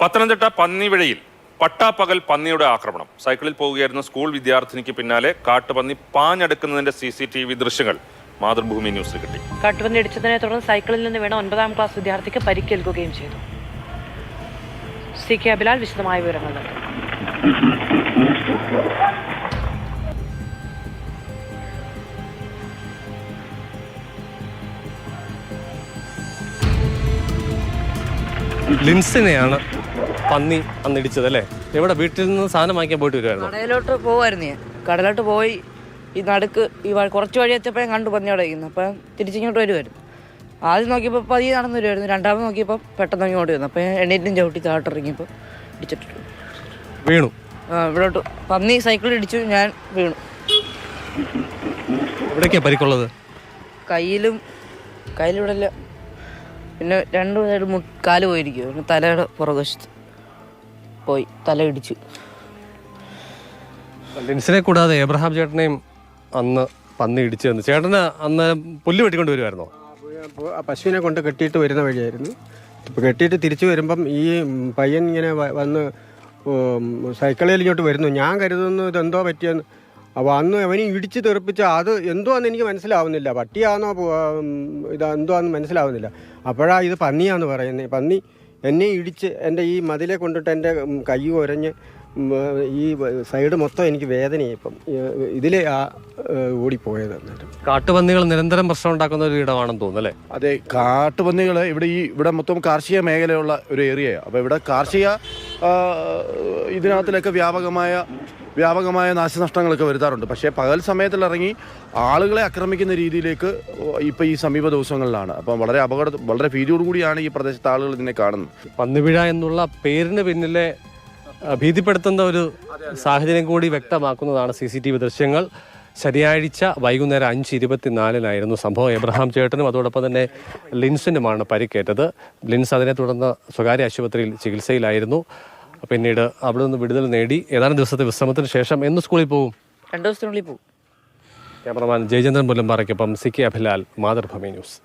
പത്തനംതിട്ട പന്നിവിഴയിൽ പട്ടാപ്പകൽ പന്നിയുടെ ആക്രമണം. സൈക്കിളിൽ പോവുകയായിരുന്ന സ്കൂൾ വിദ്യാർത്ഥിനിക്ക് പിന്നാലെ കാട്ടുപന്നി പാഞ്ഞെടുക്കുന്നതിന്റെ സി സി ടി വി ദൃശ്യങ്ങൾ മാതൃഭൂമി ന്യൂസിൽ കിട്ടി. കാട്ടുപന്നി ഇടിച്ചതിനെ തുടർന്ന് സൈക്കിളിൽ നിന്ന് വീണ ഒൻപതാം ക്ലാസ് വിദ്യാർത്ഥിക്ക് പരിക്കേൽക്കുകയും ചെയ്തു. സി കെ അബിലാൽ വിശദമായ വിവരങ്ങൾ നൽകും. ലിൻസിനെയാണ് പന്നി അന്നിടിച്ചത് അല്ലേ ഇവിടെ വീട്ടിൽ നിന്ന് സാധനം വാങ്ങിക്കാൻ പോയിട്ട് വരുമായിരുന്നു കടയിലോട്ട് പോവായിരുന്നു ഞാൻ. കടലോട്ട് പോയി ഈ നടുക്ക് ഈ കുറച്ച് വഴി എത്തിയപ്പോൾ ഞാൻ കണ്ടു പന്നി അവിടെ ഇരിക്കുന്നു. അപ്പം തിരിച്ചിങ്ങോട്ട് വരുമായിരുന്നു ആദ്യം നോക്കിയപ്പോൾ പതിയെ നടന്നു വരുമായിരുന്നു രണ്ടാമത് നോക്കിയപ്പോൾ പെട്ടെന്ന് ഇങ്ങോട്ട് വന്നു. അപ്പോൾ ഞാൻ എണ്ണീറ്റും ചവിട്ടി താട്ടിറങ്ങിയപ്പോൾ ഇടിച്ചിട്ടു. വീണു? ആ ഇവിടോട്ട് പന്നി സൈക്കിളിൽ ഇടിച്ചു ഞാൻ വീണു. പരിക്കുള്ളത്? കയ്യിലും കയ്യിലിവിടെ പിന്നെ രണ്ട് സൈഡ് കാൽ പോയിരിക്കും പിന്നെ തലയുടെ പുറകുവശത്ത്. പോയി തല ഇടിച്ചു. ലിൻസിനെ കൂടാതെ എബ്രഹാം ചേട്ടനെയും അന്ന് പന്നി ഇടിച്ചു തന്നു ചേട്ടന് അന്ന് പുല്ല് വെട്ടിക്കൊണ്ട് വരുമായിരുന്നോ അപ്പോൾ ആ പശുവിനെ കൊണ്ട് കെട്ടിയിട്ട് വരുന്ന വഴിയായിരുന്നു. കെട്ടിയിട്ട് തിരിച്ചു വരുമ്പം ഈ പയ്യൻ ഇങ്ങനെ വന്ന് സൈക്കിളിൽ ഇങ്ങോട്ട് വരുന്നു. ഞാൻ കരുതുന്നു ഇതെന്തോ പറ്റിയെന്ന്. അപ്പോൾ അന്ന് അവന് ഇടിച്ച് തെറിപ്പിച്ച അത് എന്തോന്ന് എനിക്ക് മനസ്സിലാവുന്നില്ല. പട്ടിയാണോ ഇത് എന്തോ ഇത് എന്തോന്ന് മനസ്സിലാവുന്നില്ല. അപ്പോഴാ ഇത് പന്നിയാന്ന് പറയുന്നത് പന്നി എന്നെ ഇടിച്ച് എന്റെ ഈ മതിലെ കൊണ്ടിട്ട് എന്റെ കൈ ഉരഞ്ഞ് ഈ സൈഡ് മൊത്തം എനിക്ക് വേദനയായി ഇപ്പം. ഇതിലെ ആ ഓടിപ്പോയത് കാട്ടുപന്നികൾ നിരന്തരം പ്രശ്നം ഉണ്ടാക്കുന്ന ഒരു ഇടമാണെന്ന് തോന്നുന്നു അല്ലേ? അതെ കാട്ടുപന്നികൾ ഇവിടെ ഈ ഇവിടെ മൊത്തം കാർഷിക മേഖലയുള്ള ഒരു ഏരിയയാണ് അപ്പോൾ ഇവിടെ കാർഷിക ഇതിനകത്തിലൊക്കെ വ്യാപകമായ വ്യാപകമായ നാശനഷ്ടങ്ങളൊക്കെ വരുത്താറുണ്ട്. പക്ഷേ പകൽ സമയത്തിൽ ഇറങ്ങി ആളുകളെ ആക്രമിക്കുന്ന രീതിയിലേക്ക് ഇപ്പോൾ ഈ സമീപ ദിവസങ്ങളിലാണ്. അപ്പം വളരെ അപകട വളരെ ഭീതിയോടുകൂടിയാണ് ഈ പ്രദേശത്തെ ആളുകൾ ഇതിനെ കാണുന്നത്. പന്നിവിഴ എന്നുള്ള പേരിന് പിന്നിലെ ഭീതിപ്പെടുത്തുന്ന ഒരു സാഹചര്യം കൂടി വ്യക്തമാക്കുന്നതാണ് സി സി ടി വി ദൃശ്യങ്ങൾ. ശനിയാഴ്ച വൈകുന്നേരം അഞ്ച് ഇരുപത്തിനാലിനായിരുന്നു സംഭവം. എബ്രഹാം ചേട്ടനും അതോടൊപ്പം തന്നെ ലിൻസിനുമാണ് പരിക്കേറ്റത്. ലിൻസ് അതിനെ തുടർന്ന് സ്വകാര്യ ആശുപത്രിയിൽ ചികിത്സയിലായിരുന്നു. പിന്നീട് അവിടെ നിന്ന് വിടുതൽ നേടി ഏതാനും ദിവസത്തെ വിശ്രമത്തിന് ശേഷം എന്ന് സ്കൂളിൽ പോകും രണ്ടു ദിവസത്തിനുള്ളിൽ പോകും cameraman Jayachandran പുല്ലമ്പാറയ്ക്കൊപ്പം C K Abhilal Mathrubhumi news.